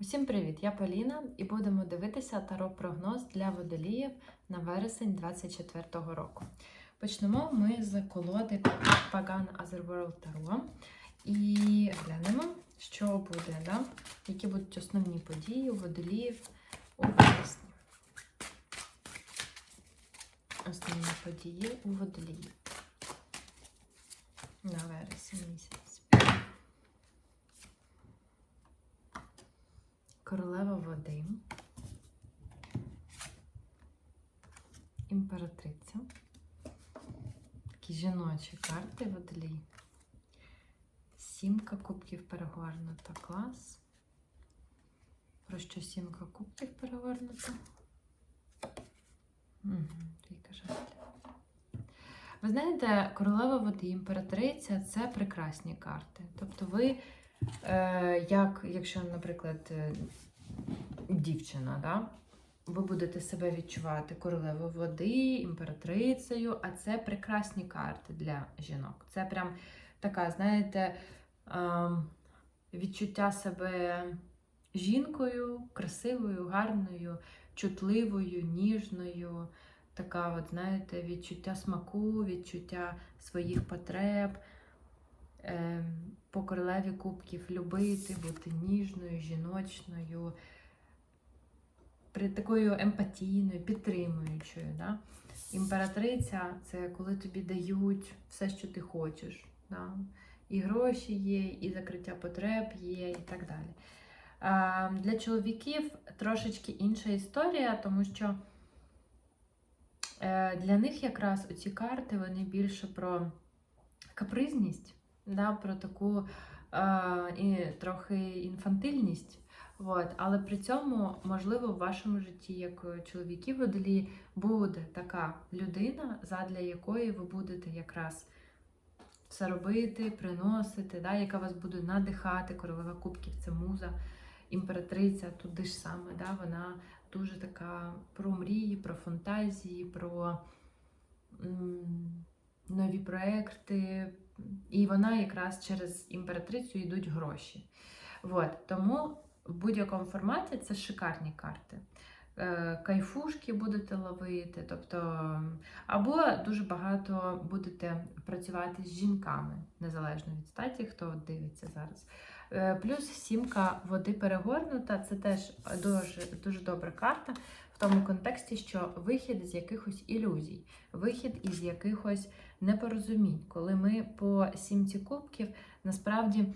Усім привіт! Я Поліна і будемо дивитися таро-прогноз для водоліїв на вересень 2024 року. Почнемо ми з колоди Pagan Otherworld Таро і глянемо, що буде, да? які будуть основні події у водоліїв у вересні. Основні події у водоліїв на вересень місяць. Королева води, імператриця, такі жіночі карти водолій, сімка кубків перегорнута, клас. Про що сімка кубків перегорнута? Угу, жезлів. Ви знаєте, королева води, імператриця це прекрасні карти. Тобто ви як, якщо, наприклад, е, дівчина, да? ви будете себе відчувати королевою води, імператрицею, а це прекрасні карти для жінок. Це прям така, знаєте, е, відчуття себе жінкою, красивою, гарною, чутливою, ніжною. Така, от, знаєте, відчуття смаку, відчуття своїх потреб. По королеві кубків любити, бути ніжною, жіночною, такою емпатійною, підтримуючою. Да? Імператриця це коли тобі дають все, що ти хочеш. Да? І гроші є, і закриття потреб є, і так далі. А, Для чоловіків трошечки інша історія, тому що е, для них якраз оці карти вони більше про капризність да, про таку е, і трохи інфантильність. От. Але при цьому, можливо, в вашому житті, як чоловіків водолі, буде така людина, задля якої ви будете якраз все робити, приносити, да, яка вас буде надихати. Королева Кубків це муза, імператриця, туди ж саме, да, вона дуже така про мрії, про фантазії, про м, нові проекти. І вона якраз через імператрицю йдуть гроші. От, тому в будь-якому форматі це шикарні карти. Е, кайфушки будете ловити, тобто, або дуже багато будете працювати з жінками, незалежно від статі, хто дивиться зараз. Е, плюс сімка води перегорнута це теж дуже, дуже добра карта тому контексті, що вихід з якихось ілюзій, вихід із якихось непорозумінь, коли ми по сімці кубків насправді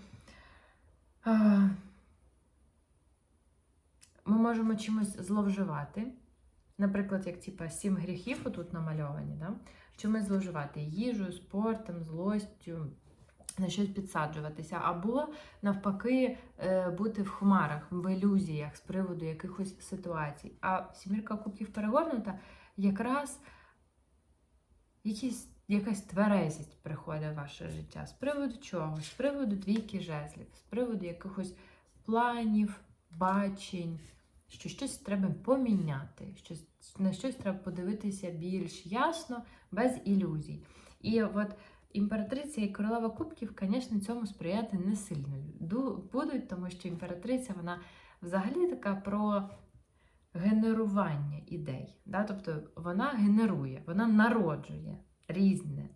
ми можемо чимось зловживати. Наприклад, як типа сім гріхів тут намальовані, да? чимось зловживати їжею, спортом, злостю, на щось підсаджуватися, або навпаки е, бути в хмарах, в ілюзіях з приводу якихось ситуацій. А сімірка кубків перегорнута якраз якісь якась тверезість приходить в ваше життя. З приводу чого? З приводу двійки жезлів, з приводу якихось планів, бачень, що щось треба поміняти, що на щось треба подивитися більш ясно, без ілюзій. І от імператриця і королева кубків, звісно, цьому сприяти не сильно будуть, тому що імператриця, вона взагалі така про генерування ідей. Да? Тобто вона генерує, вона народжує різне.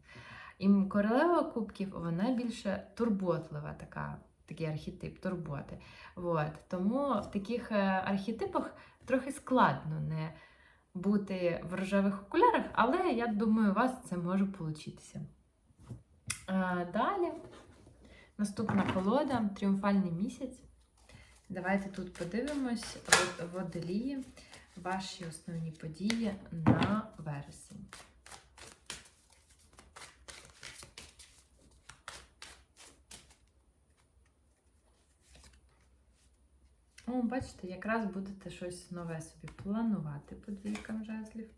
І королева кубків, вона більше турботлива, така, такий архетип турботи. От. Тому в таких е, архетипах трохи складно не бути в рожевих окулярах, але я думаю, у вас це може получитися. Далі, наступна колода тріумфальний місяць. Давайте тут подивимось водолії, ваші основні події на вересень. О, бачите, якраз будете щось нове собі планувати по двійкам жезлів,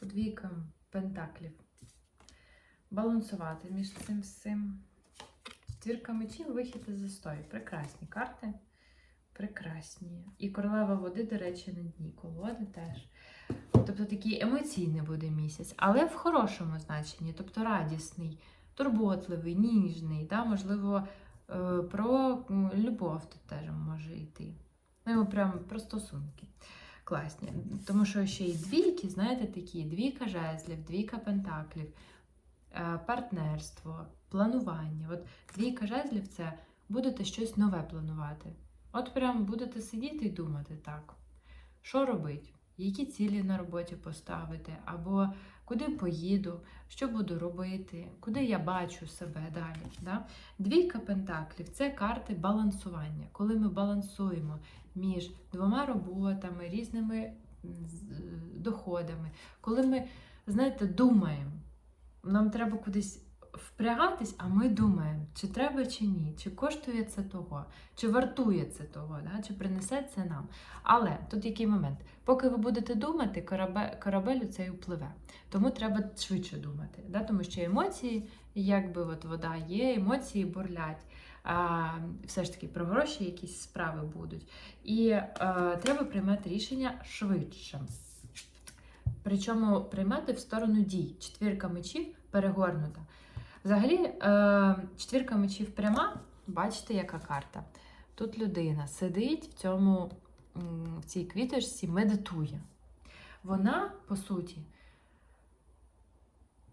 по двійкам пентаклів. Балансувати між цим всім. Четвірка мечів, вихід із застою. Прекрасні карти. Прекрасні. І королева води, до речі, на дні колоди теж. Тобто такий емоційний буде місяць, але в хорошому значенні, тобто радісний, турботливий, ніжний. Да? Можливо, е, про любов тут теж може йти. Ну, прям про стосунки. Класні. Тому що ще й двійки, знаєте, такі: двійка жезлів, двійка пентаклів, партнерство, планування. От двійка жезлів це будете щось нове планувати. От прям будете сидіти і думати, так, що робити, які цілі на роботі поставити, або куди поїду, що буду робити, куди я бачу себе далі. Да? Двійка пентаклів це карти балансування, коли ми балансуємо між двома роботами, різними е, доходами, коли ми, знаєте, думаємо, нам треба кудись впрягатись, а ми думаємо, чи треба, чи ні, чи коштує це того, чи вартує це того, да? чи принесе це нам. Але тут який момент? Поки ви будете думати, корабель, корабель у цей впливе. Тому треба швидше думати, да? тому що емоції, якби от вода є, емоції бурлять. А, все ж таки про гроші якісь справи будуть. І е, треба приймати рішення швидше. Причому приймати в сторону дій. Четвірка мечів перегорнута. Взагалі, е, четвірка мечів пряма, бачите, яка карта. Тут людина сидить в цьому, в цій квіточці, медитує. Вона, по суті,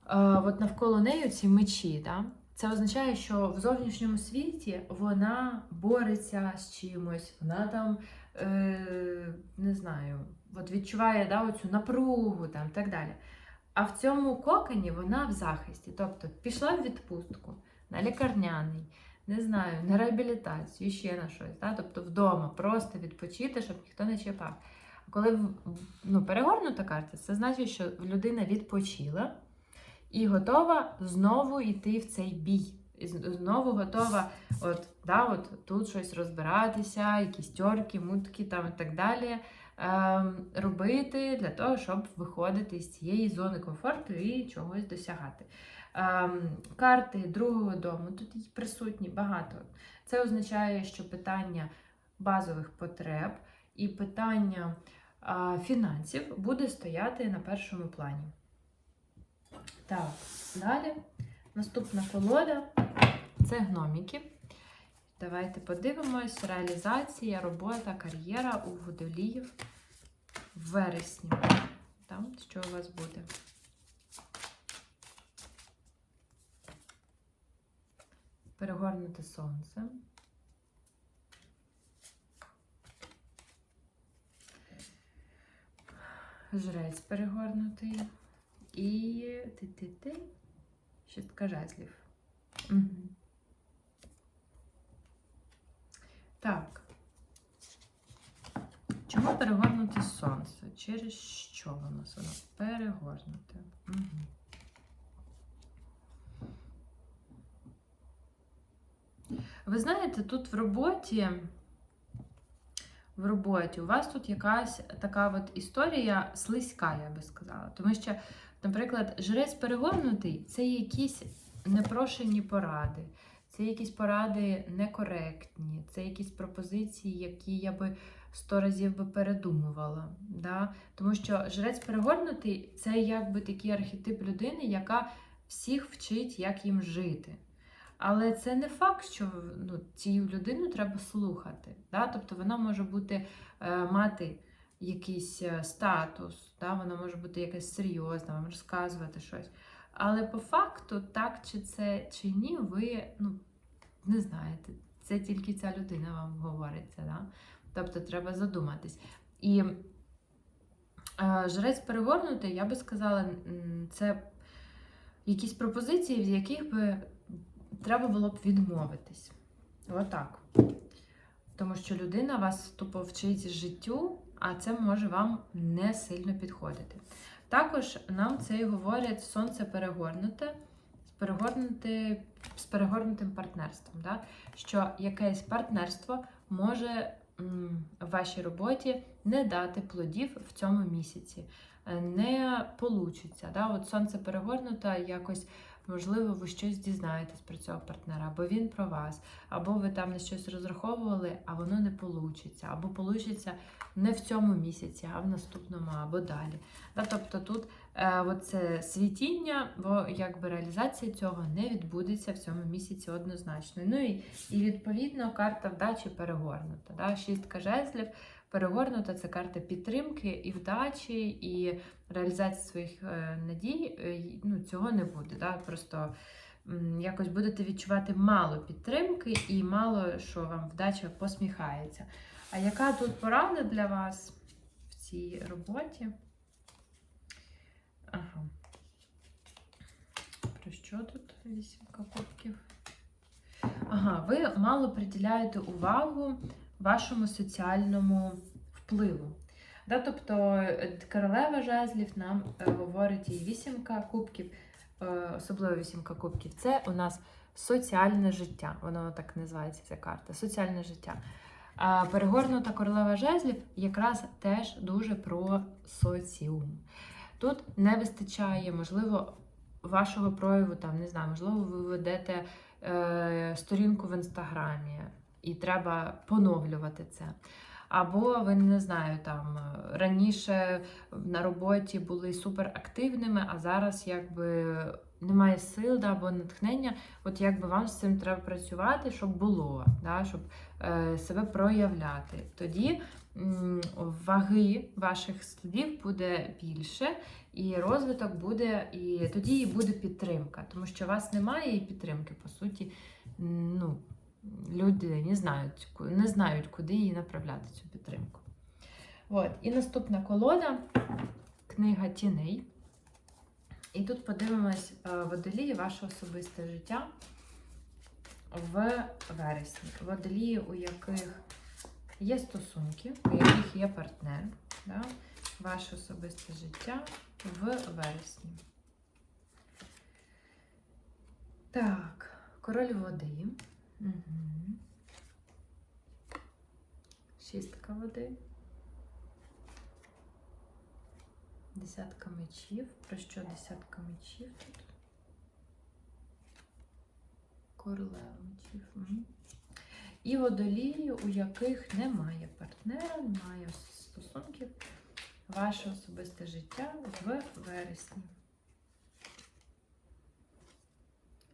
е, от навколо неї ці мечі. Да? Це означає, що в зовнішньому світі вона бореться з чимось, вона там, е, не знаю, от відчуває да, оцю напругу там, так далі. А в цьому коконі вона в захисті. Тобто пішла в відпустку на лікарняний, не знаю, на реабілітацію, ще на щось. Да? Тобто вдома просто відпочити, щоб ніхто не чіпав. Коли ну, перегорнута карта, це значить, що людина відпочила і готова знову йти в цей бій. І знову готова от, да, от, тут щось розбиратися, якісь тьорки, мутки там і так далі. Ем, робити для того, щоб виходити з цієї зони комфорту і чогось досягати. Ем, карти другого дому тут присутні багато. Це означає, що питання базових потреб і питання а, фінансів буде стояти на першому плані. Так, далі. Наступна колода це гноміки. Давайте подивимось. Реалізація, робота, кар'єра у водоліїв в вересні. Там, що у вас буде? Перегорнуте сонце. Жрець перегорнутий. І ти-ти-ти. Шістка жезлів. Угу. Так. Чому перегорнуте сонце? Через що воно воно перегорнуте? Угу. Ви знаєте, тут в роботі, в роботі у вас тут якась така от історія слизька, я би сказала. Тому що, наприклад, жрець перегорнутий це якісь непрошені поради, це якісь поради некоректні, це якісь пропозиції, які я би сто разів би передумувала. Да? Тому що жрець перегорнутий це якби такий архетип людини, яка всіх вчить, як їм жити. Але це не факт, що ну, цю людину треба слухати. Да? Тобто вона може бути, е, мати якийсь е, статус, да? вона може бути якась серйозна, вам розказувати щось. Але по факту, так чи це чи ні, ви ну, не знаєте. Це тільки ця людина вам говорить це. Да? Тобто треба задуматись. І е, жрець перегорнутий, я би сказала, це якісь пропозиції, з яких би треба було б відмовитись. Отак. Тому що людина вас тупо вчить життю, а це може вам не сильно підходити. Також нам це і говорять сонце перегорнуте, з, перегорнути, з перегорнутим партнерством. Да? Що якесь партнерство може в вашій роботі не дати плодів в цьому місяці, е, не получиться. Да? От сонце перегорнуте якось можливо, ви щось дізнаєтесь про цього партнера, або він про вас, або ви там на щось розраховували, а воно не получиться, або получиться не в цьому місяці, а в наступному, або далі. Да, тобто тут е, оце світіння, бо якби реалізація цього не відбудеться в цьому місяці однозначно. Ну і, і відповідно карта вдачі перегорнута. Да? Шістка жезлів. Перегорнута це карта підтримки і вдачі, і реалізації своїх е, надій. Е, Ну, цього не буде. Да? Просто якось будете відчувати мало підтримки і мало що вам вдача посміхається. А яка тут порада для вас в цій роботі? Ага. Про що тут вісімка кубків? Ага, ви мало приділяєте увагу вашому соціальному впливу. Да, тобто е, королева жезлів нам е, говорить і вісімка кубків, е, особливо вісімка кубків, це у нас соціальне життя. Воно так називається ця карта. Соціальне життя. А перегорнута королева жезлів якраз теж дуже про соціум. Тут не вистачає, можливо, вашого прояву, там, не знаю, можливо, ви ведете е, сторінку в інстаграмі, і треба поновлювати це. Або ви не знаю, там раніше на роботі були суперактивними, а зараз якби немає сил да, або натхнення. От якби вам з цим треба працювати, щоб було, да, щоб е, себе проявляти. Тоді м, ваги ваших слів буде більше, і розвиток буде, і тоді і буде підтримка, тому що у вас немає і підтримки, по суті, ну. Люди не знають, не знають, куди її направляти цю підтримку. От. І наступна колода книга тіней. І тут подивимось е, водолії ваше особисте життя в вересні. Водолії, у яких є стосунки, у яких є партнер. Да? Ваше особисте життя в вересні. Так, король води. Шістка води. Десятка мечів. Про що десятка мечів тут? Королева мечів. І водолії, у яких немає партнера, немає стосунків. Ваше особисте життя в вересні.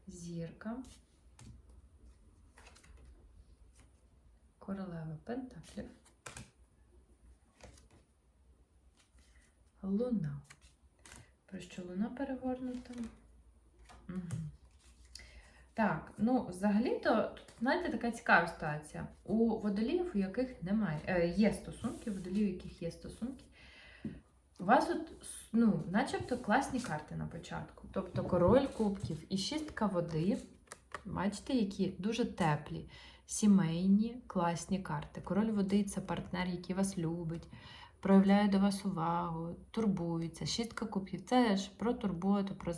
Зірка. Королева Пентаклів. Луна. Про що луна перегорнута? Так, ну, взагалі-то, знаєте, така цікава ситуація. У водоліїв, у яких немає, е, є стосунки, у водоліїв, у яких є стосунки, у вас от, ну, начебто класні карти на початку. Тобто король кубків і шістка води. Бачите, які дуже теплі сімейні класні карти. Король води це партнер, який вас любить, проявляє до вас увагу, турбується. Шістка кубків це ж про турботу, про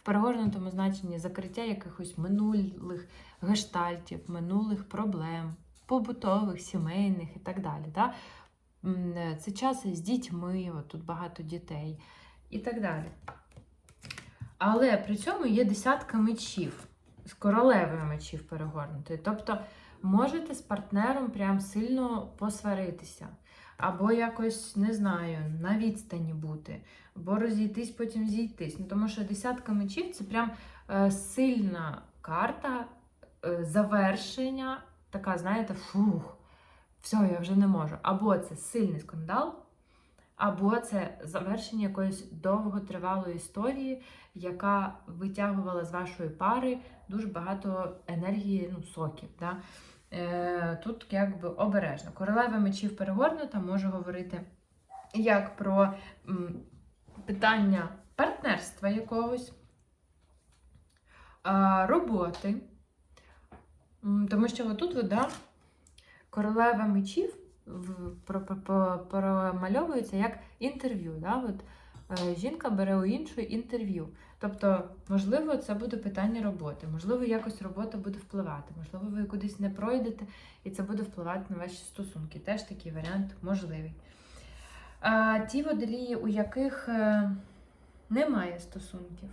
в перегорнутому значенні закриття якихось минулих гештальтів, минулих проблем, побутових, сімейних і так далі. Да? Це час з дітьми, от тут багато дітей і так далі. Але при цьому є десятка мечів з королевою мечів перегорнутої. Тобто можете з партнером прям сильно посваритися, або якось, не знаю, на відстані бути, або розійтись, потім зійтись. Ну, тому що десятка мечів це прям е, сильна карта е, завершення, така, знаєте, фух, все, я вже не можу. Або це сильний скандал. Або це завершення якоїсь довготривалої історії, яка витягувала з вашої пари дуже багато енергії, ну, соків. Да? Е, тут якби обережно. Королева мечів перегорнута може говорити як про м, питання партнерства якогось, а, роботи. Тому що отут вода королева мечів промальовується як інтерв'ю. Да? От, е, жінка бере у іншої інтерв'ю. Тобто, можливо, це буде питання роботи, можливо, якось робота буде впливати, можливо, ви кудись не пройдете, і це буде впливати на ваші стосунки. Теж такий варіант можливий. А, ті водолії, у яких е, немає стосунків,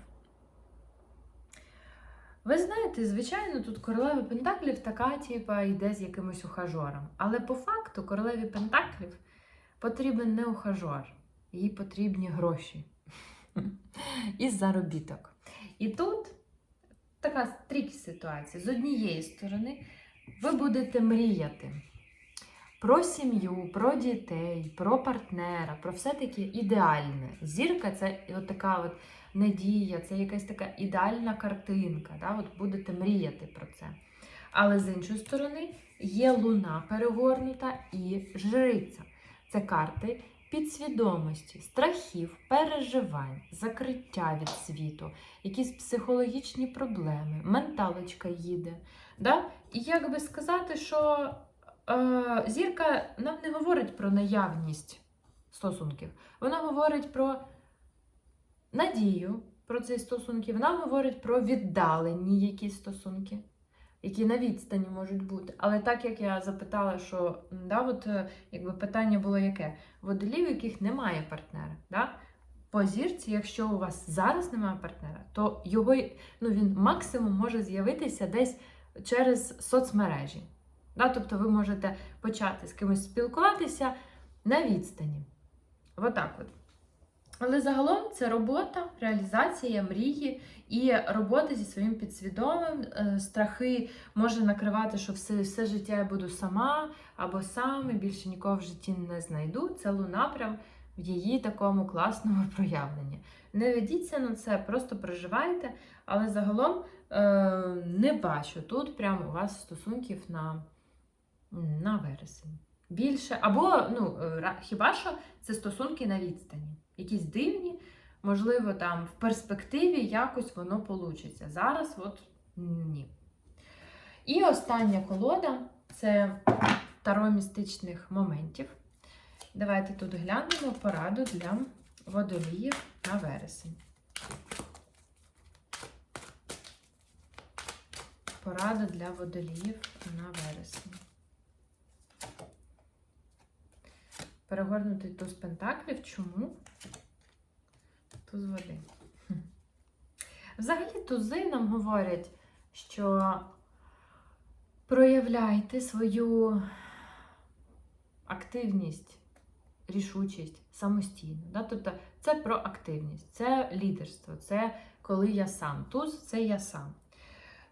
Ви знаєте, звичайно, тут королева Пентаклів така, типа, йде з якимось ухажором. Але по факту королеві Пентаклів потрібен не ухажор, їй потрібні гроші і заробіток. І тут така стрік ситуація. З однієї сторони, ви будете мріяти про сім'ю, про дітей, про партнера, про все таки ідеальне. Зірка це от така от надія, це якась така ідеальна картинка. Да? От будете мріяти про це. Але з іншої сторони є луна перегорнута і жриця. Це карти підсвідомості, страхів, переживань, закриття від світу, якісь психологічні проблеми, менталочка їде. Да? І як би сказати, що зірка нам не говорить про наявність стосунків, вона говорить про надію про ці стосунки, вона говорить про віддалені якісь стосунки, які на відстані можуть бути. Але так як я запитала, що да, от, е, якби питання було яке? Водолів, яких немає партнера. Да? По зірці, якщо у вас зараз немає партнера, то його ну, він максимум може з'явитися десь через соцмережі. Да? Тобто ви можете почати з кимось спілкуватися на відстані. Отак от. Але загалом це робота, реалізація мрії і робота зі своїм підсвідомим. Е, Страхи може накривати, що все, все життя я буду сама або сам, і більше нікого в житті не знайду. Це луна в її такому класному проявленні. Не ведіться на це, просто проживайте, але загалом е, не бачу тут прямо у вас стосунків на, на вересень. Більше, або ну, е, хіба що це стосунки на відстані. Якісь дивні, можливо, там в перспективі якось воно получиться. Зараз от ні. І остання колода це таро містичних моментів. Давайте тут глянемо пораду для водоліїв на вересень. Порада для водоліїв на вересень. Перегорнутий туз пентаклів. Чому? Туз води. Взагалі, тузи нам говорять, що проявляйте свою активність, рішучість самостійно. Да? Тобто це про активність, це лідерство, це коли я сам. Туз це я сам.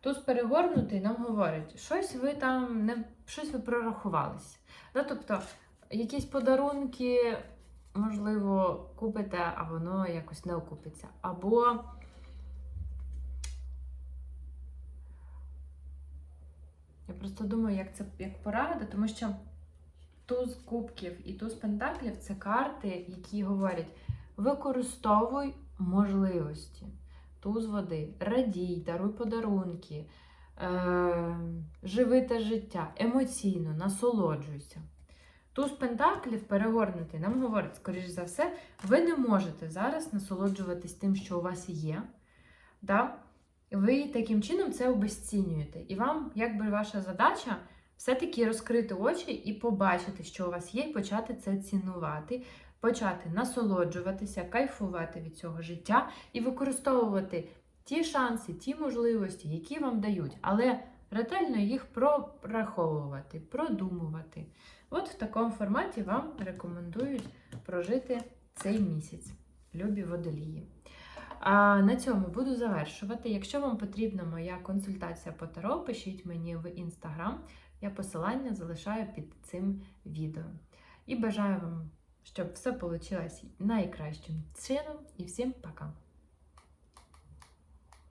Туз перегорнутий нам говорить, щось ви там не щось ви прорахувалися. Да? Тобто якісь подарунки, можливо, купите, а воно якось не окупиться. Або я просто думаю, як це як порада, тому що туз кубків і туз пентаклів це карти, які говорять: використовуй можливості. Туз води, радій, даруй подарунки, е, живи те життя, емоційно, насолоджуйся. Туз пентаклів перегорнутий нам говорить, скоріш за все, ви не можете зараз насолоджуватись тим, що у вас є. Да? Ви таким чином це обесцінюєте. І вам, якби ваша задача, все-таки розкрити очі і побачити, що у вас є, і почати це цінувати, почати насолоджуватися, кайфувати від цього життя і використовувати ті шанси, ті можливості, які вам дають, але ретельно їх прораховувати, продумувати. От в такому форматі вам рекомендують прожити цей місяць, любі водолії. А на цьому буду завершувати. Якщо вам потрібна моя консультація по таро, пишіть мені в інстаграм. Я посилання залишаю під цим відео. І бажаю вам, щоб все вийшло найкращим чином. І всім пока!